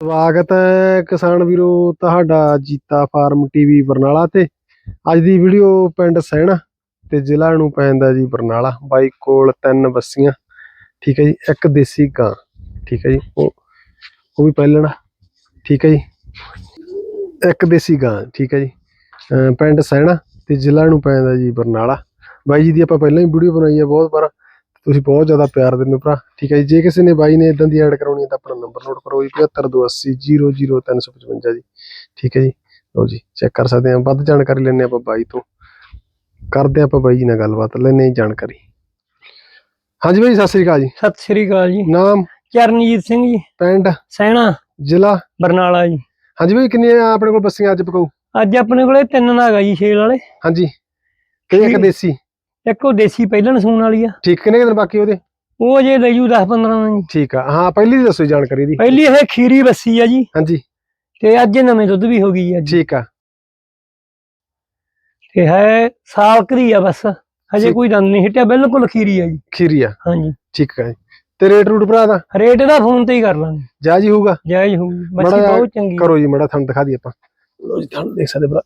ਸਵਾਗਤ ਹੈ ਕਿਸਾਨ ਵੀਰੋ, ਤੁਹਾਡਾ ਜੀਤਾ ਫਾਰਮ ਟੀਵੀ ਬਰਨਾਲਾ ਤੇ। ਅੱਜ ਦੀ ਵੀਡੀਓ ਪਿੰਡ ਸਹਿਣਾ ਤੇ ਜ਼ਿਲ੍ਹਾ ਨੂੰ ਪੈਂਦਾ ਜੀ ਬਰਨਾਲਾ। ਬਾਈ ਕੋਲ ਤਿੰਨ ਬੱਸੀਆਂ, ਠੀਕ ਹੈ ਜੀ, ਇੱਕ ਦੇਸੀ ਗਾਂ, ਠੀਕ ਹੈ ਜੀ, ਉਹ ਉਹ ਵੀ ਪਹਿਲਣਾ ਠੀਕ ਹੈ ਜੀ। ਇੱਕ ਦੇਸੀ ਗਾਂ, ਠੀਕ ਹੈ ਜੀ। ਪਿੰਡ ਸਹਿਣਾ ਤੇ ਜ਼ਿਲ੍ਹਾ ਨੂੰ ਪੈਂਦਾ ਜੀ ਬਰਨਾਲਾ। ਬਾਈ ਜੀ ਦੀ ਆਪਾਂ ਪਹਿਲਾਂ ਹੀ ਵੀਡੀਓ ਬਣਾਈ ਹੈ ਬਹੁਤ ਵਾਰ। ਤੁਸੀਂ ਬਹੁਤ ਜ਼ਿਆਦਾ ਪਿਆਰ ਦਿੰਦੇ ਹੋ ਭਰਾ। ਠੀਕ ਹੈ ਜੀ ਜੇ ਕਿਸੇ ਨੇ ਬਾਈ ਨੇ ਇਦਾਂ ਦੀ ਐਡ ਕਰਾਉਣੀ ਹੈ ਤਾਂ ਆਪਣਾ ਨੰਬਰ ਨੋਟ ਕਰੋ ਜੀ 7528000355 ਜੀ। ਠੀਕ ਹੈ ਜੀ ਲਓ ਜੀ ਚੈੱਕ ਕਰ ਸਕਦੇ ਹਾਂ ਵੱਧ ਜਾਣਕਾਰੀ ਲੈਣੇ ਆਪਾਂ ਬਾਈ ਤੋਂ। ਕਰਦੇ ਆਪਾਂ ਬਾਈ ਜੀ ਨਾਲ ਗੱਲਬਾਤ ਲੈਣੇ ਜਾਣਕਾਰੀ। ਹਾਂਜੀ ਬਾਈ ਸਤਿ ਸ੍ਰੀ ਅਕਾਲ ਜੀ। ਸਤਿ ਸ੍ਰੀ ਅਕਾਲ ਜੀ। ਨਾਮ? ਚਰਨਜੀਤ ਸਿੰਘ ਜੀ। ਪਿੰਡ? ਸੈਣਾ। ਜ਼ਿਲ੍ਹਾ? ਬਰਨਾਲਾ ਜੀ। ਹਾਂਜੀ ਬਾਈ ਕਿੰਨੀਆਂ ਆਪਣੇ ਕੋਲ ਬੱਸੀਆਂ ਅੱਜ ਪਕਾਉ ਅੱਜ ਆਪਣੇ ਕੋਲੇ ਤਿੰਨ ਨਾਗ ਆ ਜੀ ਛੇਲ ਵਾਲੇ। ਹਾਂਜੀ। ਠੀਕ। ਦੇਸੀ? ਇੱਕ ਉਹ ਦੇਸੀ ਪਹਿਲਣ ਸੂਣ ਵਾਲੀ ਆ। ਠੀਕ ਕਿੰਨੇ ਕੁ ਦਿਨ ਬਾਕੀ ਉਹਦੇ? ਉਹ ਜੇ ਲੈ ਜੂ 10 15 ਦਿਨ ਜੀ। ਠੀਕ ਆ। ਹਾਂ ਪਹਿਲੀ ਦੀ ਦੱਸੋ ਜੀ ਜਾਣਕਾਰੀ ਦੀ ਪਹਿਲੀ ਇਹ ਖੀਰੀ ਬੱਸੀ ਆ ਜੀ। ਹਾਂਜੀ। ਤੇ ਅੱਜ ਇਹ ਨਵੇਂ ਦੁੱਧ ਵੀ ਹੋ ਗਈ ਆ ਜੀ। ਠੀਕ ਆ। ਤੇ ਹੈ ਸਾਲ ਕਰੀ ਆ ਬਸ। ਹਜੇ ਠੀਕ। ਕੋਈ ਦੰਦ ਨਹੀਂ ਹਿੱਟਿਆ ਬਿਲਕੁਲ ਖੀਰੀ ਆ ਜੀ। ਖੀਰੀ ਆ। ਹਾਂਜੀ। ਠੀਕ ਆ ਜੀ। ਤੇ ਰੇਟ ਰੂਟ ਭਰਾ ਦਾ? ਰੇਟ ਦਾ ਫੋਨ ਤੇ ਹੀ ਕਰ ਲਾਂਗੇ। ਜਾਇਜ਼ ਹੀ ਹੋਊਗਾ। ਜਾਇਜ਼ ਹੋਊਗੀ ਮਾੜਾ ਜਿਹਾ ਬਹੁਤ ਚੰਗੀ ਆ। ਕਰੋ ਜੀ ਮੜਾ ਤੁਹਾਨੂੰ ਦਿਖਾ ਦਈਏ ਆਪਾਂ। ਲਓ ਜੀ ਤੁਹਾਨੂੰ ਦੇਖ ਸਕਦੇ ਭਰਾ।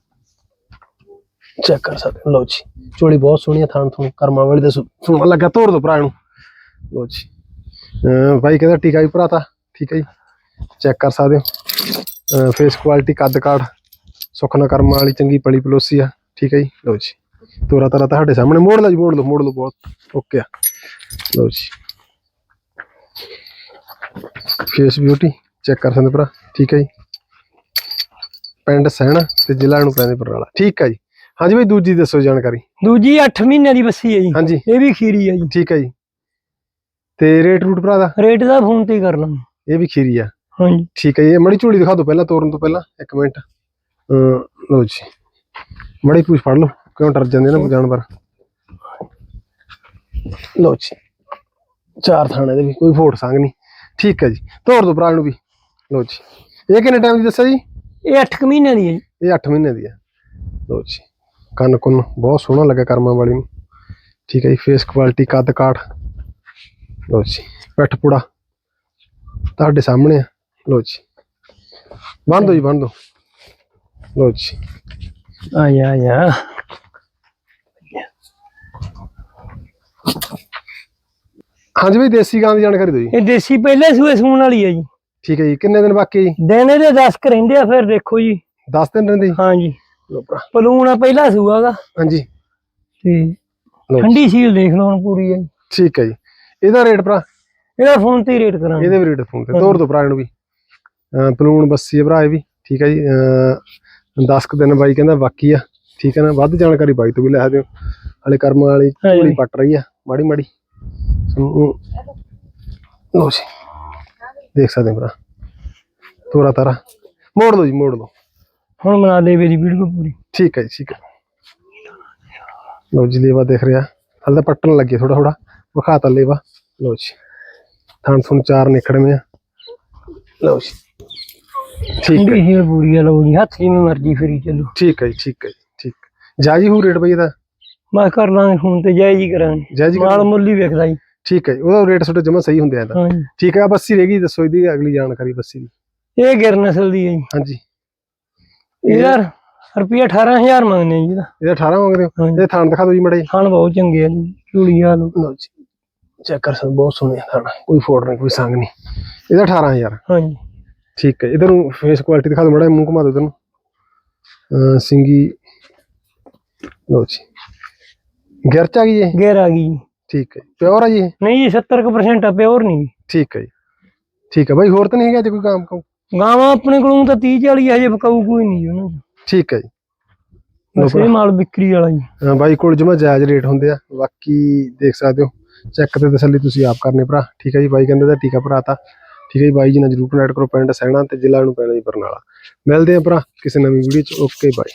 ਚੈੱਕ ਕਰ ਸਕਦੇ ਹੋ, ਲਓ ਜੀ ਚੋਲੀ ਬਹੁਤ ਸੋਹਣੀ ਆ ਥਾਣ ਤੁਹਾਨੂੰ ਕਰਮਾਂ ਵਾਲੀ ਦਾ ਸੋਹਣਾ ਲੱਗਾ ਤੋੜ ਦੋ ਭਰਾ ਨੂੰ ਲਓ ਜੀ। ਅਹ ਬਾਈ ਕਹਿੰਦਾ ਟੀਕਾ ਵੀ ਭਰਾਤਾ ਠੀਕ ਹੈ ਜੀ। ਚੈੱਕ ਕਰ ਸਕਦੇ ਹੋ। ਫੇਸ ਕੁਆਲਿਟੀ ਕੱਦ ਕਾਠ ਸੁਖਨਾ ਕਰਮਾਂ ਵਾਲੀ ਚੰਗੀ ਪਲੀ ਪਲੋਸੀ ਆ ਠੀਕ ਹੈ ਜੀ। ਲਓ ਜੀ। ਤੋਰਾ ਤਾਰਾ ਤੁਹਾਡੇ ਸਾਹਮਣੇ ਮੋੜ ਲਓ ਜੀ ਮੋੜ ਲਓ ਮੋੜ ਲਓ ਬਹੁਤ। ਓਕੇ ਆ। ਲਓ ਜੀ। ਫੇਸ ਬਿਊਟੀ ਚੈੱਕ ਕਰ ਸਕਦੇ ਭਰਾ ਠੀਕ ਹੈ ਜੀ। ਪਿੰਡ ਸਹਿਣਾ ਤੇ ਜ਼ਿਲ੍ਹਾ ਨੂੰ ਪੈਂਦੇ ਬਰਨਾਲਾ ਠੀਕ ਹੈ ਜੀ। ਹਾਂਜੀ ਬਈ ਦੂਜੀ ਦੱਸੋ ਜਾਣਕਾਰੀ। ਦੂਜੀ 8 ਮਹੀਨਿਆਂ ਦੀ ਬੱਸੀ ਹੈ ਜੀ। ਹਾਂਜੀ। ਇਹ ਵੀ ਖੀਰੀ ਆ ਜੀ। ਠੀਕ ਹੈ ਜੀ। ਤੇ ਰੇਟ ਰੂਟ ਭਰਾ ਦਾ? ਰੇਟ ਦਾ ਫੋਨ ਤੇ ਹੀ ਕਰ ਲਾਂਗੇ। ਇਹ ਵੀ ਖੀਰੀ ਆ। ਹਾਂਜੀ। ਠੀਕ ਹੈ ਇਹ ਮੜੀ ਝੋਲੀ ਦਿਖਾ ਦਿਓ ਪਹਿਲਾਂ ਤੋਰਨ ਤੋਂ ਪਹਿਲਾਂ ਇੱਕ ਮਿੰਟ। ਲਓ ਜੀ। ਮੜੀ ਪੂਛ ਫੜ ਲਓ ਕਿਉਂ ਡਰ ਜਾਂਦੇ ਨਾ ਜਾਨਵਰ? ਲਓ ਜੀ। ਚਾਰ ਥਾਣੇ ਦੇ ਵੀ ਕੋਈ ਫੋਟ ਸੰਗ ਨਹੀਂ। ਠੀਕ ਹੈ ਜੀ ਤੋਰ ਦੋ ਭਰਾ ਨੂੰ ਵੀ। ਲਓ ਜੀ। ਇਹ ਕਿੰਨੇ ਟਾਈਮ ਦੀ ਦੱਸਿਆ ਜੀ? ਇਹ 8 ਮਹੀਨਿਆਂ ਦੀ ਹੈ ਜੀ। ਇਹ 8 ਮਹੀਨੇ ਦੀ ਆ ਲਓ ਜੀ। ਕੰਨ ਕੁੰਨ ਬਹੁਤ ਸੋਹਣਾ ਲੱਗਾ ਕਰਮਾਂ ਵਾਲੀ ਨੂੰ। ਠੀਕ ਹੈ ਜੀ ਫੇਸ ਕੁਆਲਿਟੀ ਕੱਦ ਕਾਠ। ਲਓ ਜੀ ਪਿੱਠ ਪੁੜਾ ਤੁਹਾਡੇ ਸਾਹਮਣੇ ਆ। ਲਓ ਜੀ ਬੰਦ ਦੋ ਜੀ ਬੰਦ ਦੋ। ਲਓ ਜੀ। ਆ ਆ ਜਾ ਹਾਂਜੀ ਬਈ ਦੇਸੀ ਗਾਂ ਦੀ ਜਾਣਕਾਰੀ ਦਿਓ ਜੀ। ਇਹ ਦੇਸੀ ਪਹਿਲੇ ਸੂਏ ਸੂਣ ਵਾਲੀ ਹੈ ਜੀ। ਠੀਕ ਹੈ ਜੀ ਕਿੰਨੇ ਦਿਨ ਬਾਕੀ ਜੀ? ਦਿਨ ਇਹਦੇ 10 ਕ ਰਹਿੰਦੇ ਆ ਫਿਰ ਦੇਖੋ ਜੀ। 10 ਦਿਨ ਰਹਿੰਦੇ ਜੀ? ਹਾਂ ਜੀ। ਲਓ ਭਰਾ। ਪਲੂਣ ਆ ਪਹਿਲਾ ਸੂਆ ਦਾ ਹਾਂਜੀ। ਤੇ। ਠੰਡੀ ਸੀਲ ਦੇਖ ਲਓ ਹੁਣ ਪੂਰੀ ਹੈ। ਠੀਕ ਹੈ ਜੀ। ਇਹਦਾ ਰੇਟ ਭਰਾ? ਇਹਦਾ ਫੋਨ ਤੇ ਰੇਟ ਕਰਾਂਗੇ। ਇਹਦੇ ਵੀ ਰੇਟ ਫੋਨ ਤੇ। ਤੋਰ ਦੋ ਭਰਾ ਨੂੰ ਵੀ। ਪਲੂਣ ਬੱਸੀ ਹੈ ਭਰਾ ਇਹ ਵੀ। ਠੀਕ ਹੈ ਜੀ। ਅਹ 10 ਕੁ ਦਿਨ ਬਾਈ ਕਹਿੰਦਾ ਬਾਕੀ ਆ। ਠੀਕ ਹੈ ਨਾ। ਵੱਧ ਜਾਣਕਾਰੀ ਬਾਈ ਤੋਂ ਵੀ ਲੈ ਹੋ ਹਲੇ ਕਰਮਾਂ ਵਾਲੀ। ਝੋਲੀ ਪੱਟ ਰਹੀ ਆ। ਮਾੜੀ ਮਾੜੀ। ਲੋ ਜੀ। ਦੇਖ ਸਕਦੇ ਹੋ ਭਰਾ। ਤੋਰਾ ਤਾਰਾ। ਮੋੜ ਲਓ ਜੀ ਮੋੜ ਲਓ। ਹੁਣ ਬਣਾ ਦੇ ਮੇਰੀ ਵੀਡੀਓ ਪੂਰੀ। ਠੀਕ ਹੈ ਜੀ ਠੀਕ ਹੈ। ਲੋ ਜੀ ਲੇਵਾ ਦੇਖ ਰਿਹਾ। ਹਲੇ ਤਾਂ ਪੱਟਣ ਲੱਗੇ ਥੋੜਾ ਥੋੜਾ ਵਿਖਾਤਾ ਲੇਵਾ। ਲੋ ਜੀ। ਥਾਂ ਤੁਹਾਨੂੰ ਚਾਰ ਨਿਕੜਵੇਂ ਆ। ਲਓ ਜੀ। ਠੀਕ ਹੈ। ਸੀਲ ਪੂਰੀ ਆ ਲਓ ਜੀ। ਹੱਥ ਜਿਵੇਂ ਮਰਜ਼ੀ ਫਰੀ ਚੱਲੋ। ਠੀਕ ਹੈ ਜੀ ਠੀਕ ਹੈ ਜੀ ਠੀਕ। ਜਾਜੀ ਹੂ ਰੇਟ ਬਈ ਇਹਦਾ? ਮੈਂ ਕਰ ਲਾਂਗੇ ਫੋਨ ਤੇ ਜਾਇਜ਼ ਹੀ ਕਰਾਂਗੇ। ਜਾਇਜ਼ ਮਾਲ। ਮੁੱਲ ਹੀ ਵੇਖਦਾ ਜੀ। ਠੀਕ ਹੈ ਉਹਦਾ ਰੇਟ ਤੁਹਾਡਾ ਜਮਾ ਸਹੀ ਹੁੰਦੇ ਆ ਜੀ ਠੀਕ ਹੈ ਬੱਸੀ ਰਹਿ ਗਈ ਦੱਸੋ ਇਹਦੀ ਅਗਲੀ ਜਾਣਕਾਰੀ ਬੱਸੀ ਦੀ। ਇਹ ਗਿਰ ਨਸਲ ਦੀ ਹੈ ਜੀ। ਹਾਂਜੀ। ਇਹਦਾ ਰੁਪਿਆ 18000 ਮੰਗਨੇ ਜੀ ਇਹਦਾ ਇਹਦਾ 18 ਮੰਗਦੇ ਹੋ? ਹਾਂਜੀ। ਇਹ ਥਾਣ ਦਿਖਾ ਦਿਓ ਜੀ ਮੜੇ ਖਾਣ ਬਹੁਤ ਚੰਗੇ ਆ ਜੀ ਚੂੜੀ ਆ ਲੋ ਲਓ ਜੀ। ਚੈੱਕ ਕਰ ਸਕਦੇ ਬਹੁਤ ਸੋਹਣੇ ਆ ਥਾਣ ਕੋਈ ਫੋੜ ਨਹੀਂ ਕੋਈ ਸੰਗ ਨਹੀਂ। ਇਹਦਾ 18000 ਹਾਂਜੀ। ਠੀਕ ਹੈ ਇਧਰ ਨੂੰ ਫੇਸ ਕੁਆਲਿਟੀ ਦਿਖਾ ਦਿਓ ਮੜਾ ਮੂੰਹ ਘੁਮਾ ਦਿਓ ਇਧਰ ਨੂੰ। ਅਹ ਸਿੰਗੀ। ਲਓ ਜੀ। ਗਿਰ ਚ ਆ ਗਈ ਇਹ? ਗੇਰ ਆ ਗਈ ਜੀ। ਠੀਕ ਹੈ। ਪਿਓਰ ਆ ਜੀ ਇਹ? ਨਹੀਂ ਜੀ 70% ਆ ਪਿਓਰ ਨਹੀਂ ਠੀਕ ਹੈ ਜੀ। ਠੀਕ ਹੈ ਬਾਈ ਹੋਰ ਤਾਂ ਨਹੀਂ ਹੈਗਾ ਅੱਜ ਕੋਈ ਕੰਮ ਕੰਮ ਗਾਵਾਂ ਆਪਣੇ ਕੋਲੋਂ ਤਾਂ 30 40 ਹਜੇ ਬਕਾਊ ਕੋਈ ਨਹੀਂ ਉਹਨਾਂ ਚ। ਠੀਕ ਹੈ ਜੀ। ਇਹ ਮਾਲ ਵਿਕਰੀ ਵਾਲਾ ਜੀ। ਅਹ ਬਾਈ ਕੋਲ ਜਮਾ ਜਾਇਜ਼ ਰੇਟ ਹੁੰਦੇ ਆ। ਬਾਕੀ ਦੇਖ ਸਕਦੇ ਹੋ ਚੈੱਕ ਤੇ ਤਸੱਲੀ ਤੁਸੀਂ ਆਪ ਕਰਨੇ ਭਰਾ। ਠੀਕ ਹੈ ਜੀ ਬਾਈ ਕਹਿੰਦੇ ਦਾ ਟੀਕਾ ਭਰਾਤਾ। ਠੀਕ ਹੈ ਜੀ ਬਾਈ ਜੀ ਨਾਲ ਜਰੂਰ ਕਨੈਕਟ ਕਰੋ ਪਿੰਡ ਸੈਣਾ ਤੇ ਜ਼ਿਲ੍ਹਾ ਨੂੰ ਪੈਣਾ ਜੀ ਬਰਨਾਲਾ। ਮਿਲਦੇ ਆ ਭਰਾ ਕਿਸੇ ਨਵੀਂ ਵੀਡੀਓ ਚ। ਓਕੇ ਬਾਈ